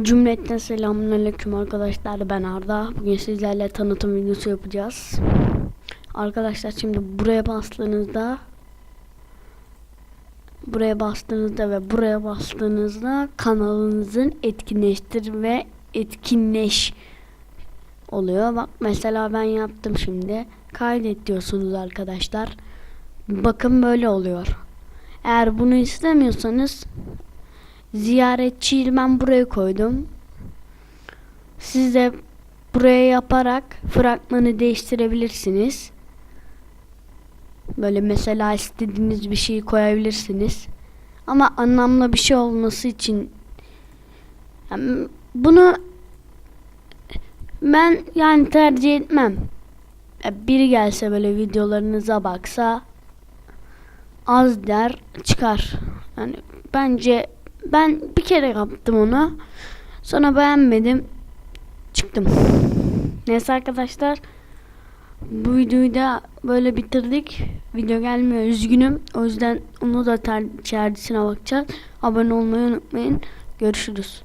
Cümletten selamünaleyküm arkadaşlar ben Arda. Bugün sizlerle tanıtım videosu yapacağız. Arkadaşlar şimdi buraya bastığınızda buraya bastığınızda ve buraya bastığınızda kanalınızın etkinleştir ve etkinleş oluyor. Bak mesela ben yaptım şimdi. Kaydet diyorsunuz arkadaşlar. Bakın böyle oluyor. Eğer bunu istemiyorsanız ziyaretçiyi ben buraya koydum. Siz de buraya yaparak fragmanı değiştirebilirsiniz. Böyle mesela istediğiniz bir şeyi koyabilirsiniz. Ama anlamlı bir şey olması için yani bunu ben yani tercih etmem. Biri gelse böyle videolarınıza baksa az der çıkar. Yani bence ben bir kere yaptım onu. Sonra beğenmedim. Çıktım. Neyse arkadaşlar. Bu videoyu da böyle bitirdik. Video gelmiyor üzgünüm. O yüzden onu da ter- içerisine bakacağız. Abone olmayı unutmayın. Görüşürüz.